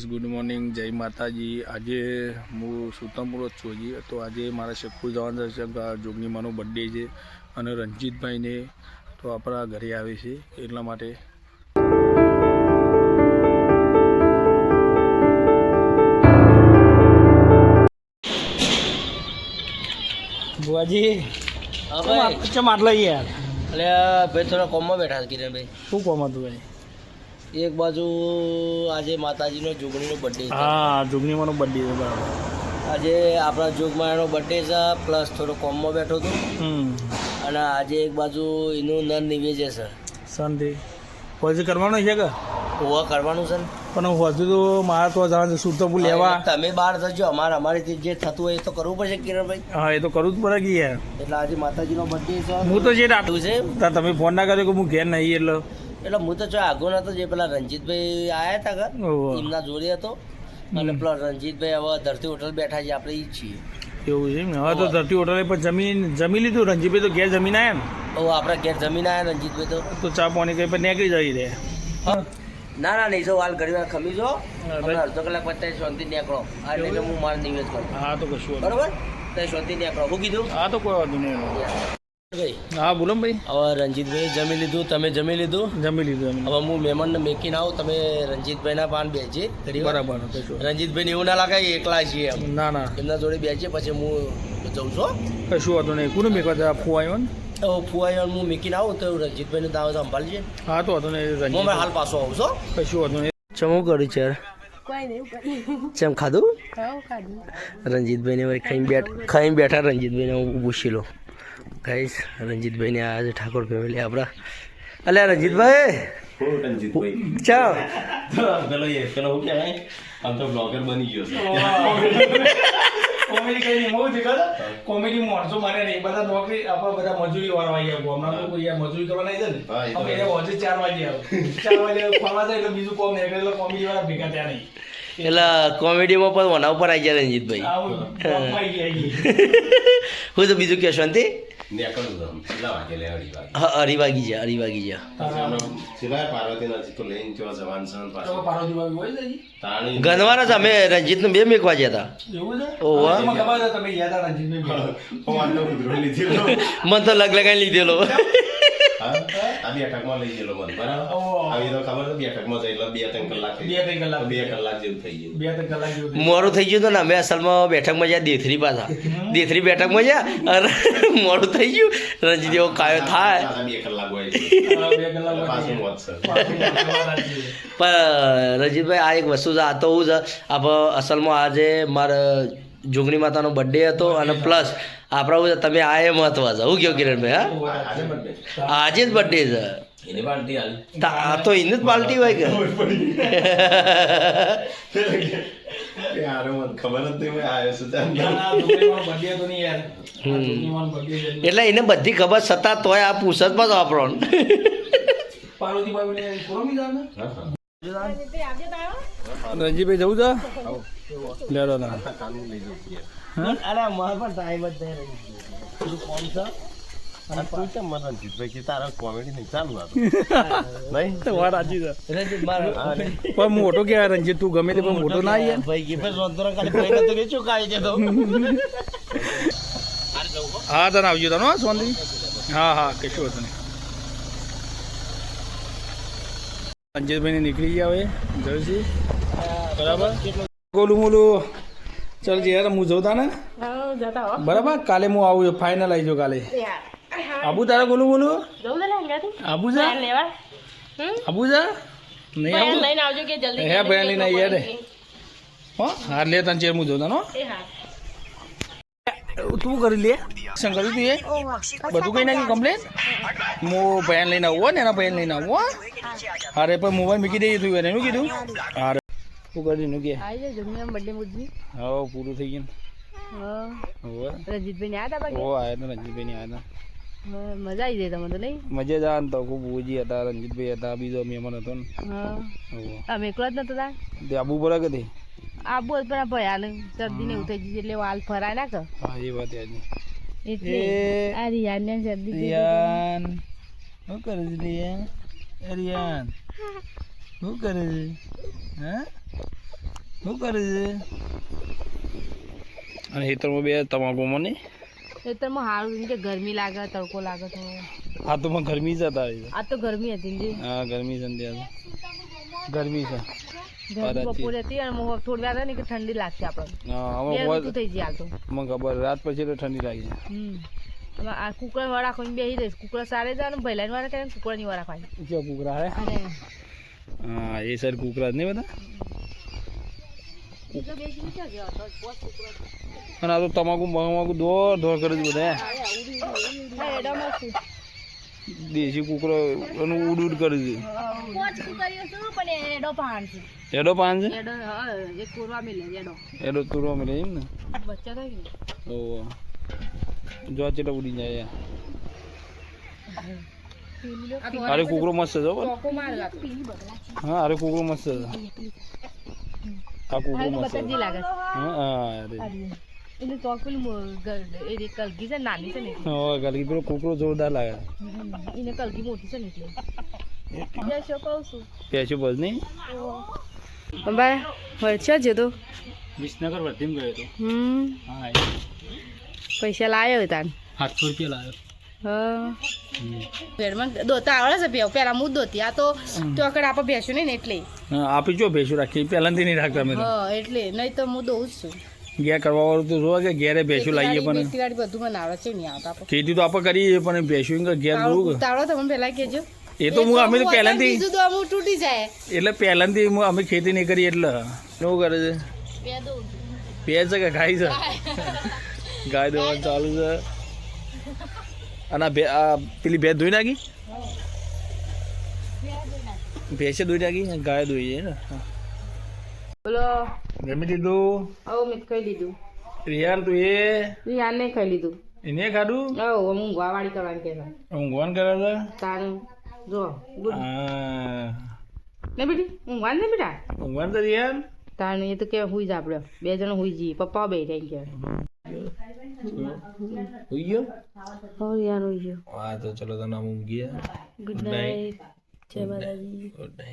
Guys good morning જય માતાજી આજે હું સુતમપુર જ છું હજી તો આજે મારા શેખપુર જવાનું છે જોગનીમાનો બર્થડે છે અને રણજીતભાઈને તો આપણા ઘરે આવે છે એટલા માટે બુઆજી ચમ આટલા યાર? એટલે ભાઈ થોડા કોમમાં બેઠા છે કિરણભાઈ. શું કોમ હતું ભાઈ? એક બાજુ આજે માતાજીનો જોગણીનો બર્થડે છે. હા જોગનીમાનો બર્થડે છે બરાબર. આજે આપણા જોગમાયાનો બર્થડે છે પ્લસ થોડો કોમમાં બેઠો હતો. હમ. અને આજે એક બાજુ એનું નર નિવેજે છે. શાંતિ. પછી કરવાનું છે કે? હોવા કરવાનું છે ને. પણ હજુ તો મારે તો જવાનું તો સુરતપુર લેવા? તમે બહાર થજો અમારે અમારીથી જે થતું હોય એ તો કરવું પડશે કિરણભાઈ. હા એ તો કરવું જ પડે કે યાર. એટલે આજે માતાજીનો બર્થડે છે. હું તો જે છે છે તમે ફોન ના કર્યો કે હું ઘેર નહીં એટલે એટલે હું તો જો આગો નતો જે પેલા રણજીતભાઈ આયા હતા ઘર. એમના જોડે હતો. અને પેલા રણજીતભાઈ હવે ધરતી હોટલ બેઠા છે આપણે ઈ છીએ. એવું છે? હવે તો ધરતી હોટલે પણ જમીન જમી લીધું રણજીતભાઈ તો ઘેર જમીન આવ્યા ને ઓ આપણા ઘેર જમીન આવ્યા રણજીતભાઈ તો. તો ચા પાણી કઈ પણ નીકળી જઈ રહે ના ના નહીં જો હાલ ઘડી વાર ખમી જો. અડધો કલાક પછી શાંતિ નીકળો. આ એટલે હું મારે નિવેદ કરું. હા તો કશું બરોબર? તો શાંતિ નીકળો. હું કીધું? હા તો કોઈ વાંધો નહીં. હા બોલો ને ભાઈ. હવે રણજીતભાઈ જમી લીધું તમે જમી લીધું? જમી લીધું એમ હવે હું મહેમાનને મેકીને આવું તમે રણજીતભાઈના પાન વાર. બરાબર રણજીતભાઈને એવું ના લાગે એકલા છીએ એમ. ના ના. એમના જોડે બેસજે પછી હું જઉં છું કશું વાંધો નહીં. કોને મેકવા હતા ફો આવ્યો ને હવે ફુવાઈ હું મેકીને આવું તો રણજીતભાઈને દાવત સંભાળજે હા તો વાંધો નહીં. હું હાલ પાછો આવું છું કશું વાંધો નહીં. ચમો કર્યું છે કોઈ નહીં કોઈ ચમ ખાધું? રણજીતભાઈને ખાઈને બેઠા ખાઈને બેઠા રણજીતભાઈને હું પૂછી લો ગાઈસ રણજીતભાઈને આ છે ઠાકોર ફેમિલી આપણા. અલ્યા રંજીતભાઈ. ચાલ. પેલો એ પેલો શું કહેવાય? આમ તો બ્લોગર બની ગયો કોમેડી કઈ નહીં છે કોમેડી માણસો મારે નહીં. બધા નોકરી આપણા બધા મજૂરી વાળા આવી. ગયા હમણાં લોકો મજૂરી કરવા નહીં જાય ને. ચાર વાગે આવે. ચાર વાગે ફરવા જાય એટલે બીજું કોમ નહીં. એટલે કોમેડી વાળા ભેગા ત્યાં નહીં. એટલે કોમેડીમાં પણ વના ઉપર આવી ગયા અહીં. હું. તો બીજું કે શાંતિ. કેટલા વાગે લે અઢી વાગે? જો છે ગણવાના જ અમે બે મેકવા છે? ઓહો. હવે તમને ખબર છે તમે યાદ આ રણજીતભાઈ ભેગા. ફોન તો ઉધરો લીધેલો. લગ લગાઈ લીધેલો. આ બે અટકમાં લઈ ગયેલો મને બરાબર આવી તો ખબર બે અટકમાં જાય બે ત્રણ કલાક થઈ બે ત્રણ કલાક. બે કલાક જેવું થઈ ગયું બે ત્રણ કલાક જેવું મોડું થઈ ગયું હતું ને અમે અસલમાં બેઠકમાં જ્યાં દેથરી પાછા. દેથરી બેઠકમાં જ્યાં અરે મોડું થઈ ગયું. રણજીત એવો કાયો થાય. બે કલાક હોય. પણ રણજીતભાઈ આ એક વસ્તુ છે આ તો હું છે આપણે અસલમાં આજે મારા જોગણી માતાનો બર્થડે હતો અને પ્લસ આપણા છે તમે આ એ મહત્વ છે. હું કહો કિરણભાઈ હા? આજે જ બર્થડે છે. આ તો એની જ પાર્ટી હોય કે? મેં. એટલે એને બધી ખબર છતાં તોય આ પૂછત જ પાછો રણજીતભાઈ જવું છે? લેડો ના. અરે મારે પણ ટાઈમ જ કોણ છે? અને તું કેમ મને રણજીતભાઈ કે તારા કોમેડી નહીં ચાલુ હતું નહીં? તો વાત સાચી છે. રણજીત મારો પણ મોટો કહેવાય રણજીત તું ગમે તે પણ મોટો ના યાર ભાઈ કે કે હા તને આવજો તને હો, હા હા કશું હતું રણજીતભાઈ નીકળી ગયા હવે જયસી બરાબર? બોલું બોલું ચાલ યાર હું જોતા હો. બરાબર? કાલે હું આવું ફાઇનલ આવી જો કાલે. આબુ તારા છે ને આબુ જા આબુ જા નહીં આવું? હે, ભાઈ લઈને આવી યાર. હો હા લે તને ચેર હું જોતા હા. તું કરી લે. શંકર તું એ? બધું કઈ નાખ્યું કમ્પ્લેન હું ભયાન લઈને આવું ને એના ભયાન લઈને આવું અરે પણ મોબાઈલ મૂકી દઈએ તું એને શું કીધું? અરે શું કરી નું કે? બર્થડે મુજી હા પૂરું થઈ ગયું રંજીતભાઈ. રજીતભાઈ ને આયા હતા ઓ આયા હતા રણજીતભાઈ આયા હા, મજા આવી જાય તમને નહીં? હતા તો ખૂબ બુજી હતા રણજીતભાઈ હતા બીજો મહેમાન હતો ને. અમે એકલા જ નતા આબુ પડે કે તે આબુ જ પણ આ ભયાન શરદી ને એવું થઈ એટલે વાલ ફરાય ના કર. હા એ વાત યાદ એટલે આ રિયાન ને શરદી રિયાન શું કરે છે રિયાન? રિયાન શું કરે છે? હે? શું કરે છે? અને હેતરમાં બે તમાકુમાં ને ખેતરમાં સારું કે ગરમી લાગે તડકો લાગે તો આ તો ગરમી જ હતા. આ તો ગરમી હતી હા ગરમી છે ને ગરમી છે. બપોરે હતી અને થોડી વાર ને કે ઠંડી લાગશે આપણને. થઈ જાય તો. મને ખબર રાત પછી તો ઠંડી લાગી જાય. આ કુકડા વાળા કોઈ બેસી રહીશ. કુકડા સારે જાય ને ભૈલાની વાળા કરે વાળા ખાય જો કુકરા હે. હા એ સર કુકરા જ નહીં બધા? અને આ તો તમાકુ તમાકુ દોડ દોડ કરે છે બધા દેશી કુકરો એનું ઉડ ઉડ કરે છે. પોચ કુકરીઓ શું પણ એડો પાન છે. એડો પાન છે? એડો હા એ કુરવા મિલે એડો. એડો તુરવા મિલે એમ ને? બચ્ચા થાય ને ઓ જો આ ચેટા ઉડી જાય અરે કુકરો મસ્ત છે માર હા અરે કુકરો મસ્ત છે. આ કુકરો મસ્ત છે. હા હા અરે એટલે તો પેલું એ કલગી છે નાની છે ને હા કલગી પેલો કુકરો જોરદાર લાગે. એને કલગી મોટી છે ને એટલે. છું પેશો બસ નહીં? ભાઈ વળશે જ તો. વિસનગર વર્ધીમ ગયો હતો હમ. હા પૈસા લાવ્યો તાન. સાતસો રૂપિયા લાવ્યો હા. દોતા આવડે છે ભેવ પેલા હું દોતી. આ તો ચોકડ આપણે બેસ્યું નહીં ને એટલે. આપી જો ભેંસો રાખી. પહેલાંથી નહીં રાખતા અમે તો. એટલે. નહીં તો હું દઉં જ છું. ઘેર કરવા વાળું તો જોવા કે ઘેરે ભેંસો લાવીએ પણ. બધું મને આવડે છે નહીં આવતા. ખેતી તો આપણે કરીએ પણ ભેંસો ઘેર આવડો તમે પહેલા કહેજો. એ તો હું અમે તો પહેલાંથી તૂટી જાય. એટલે પહેલાથી હું અમે ખેતી નહીં કરી એટલે. શું કરે છે? પે છે કે ગાય છે? ગાય દેવાનું ચાલુ છે. અને આ આ પેલી ભેંસ ધોઈ નાખી? ભેંસે ધોઈ નાખી? ગાય ધોઈ જાય ને? બોલો. ગમી લીધું. આવો મેં ખાઈ લીધું. રિયાન તું એ? રિયાન ને ખાઈ લીધું. એને ખાધું? હું ઊંઘવા વાળી કરવાની કે હું ગોવાન છે? તારું. જો ને બેટી ઊંઘવા ને બેટા? ઊંઘવાન તો રિયાન તારું એ તો કે હુઈ જ આપણે. બે જણ હુઈ જઈએ. પપ્પા બે રહી ગયા. હુઈ ગયો? હો યાર હુઈ ગયો. હા તો ચલો તો નામ ઊંઘીએ. ગુડ નાઇટ જય માતાજી. Good night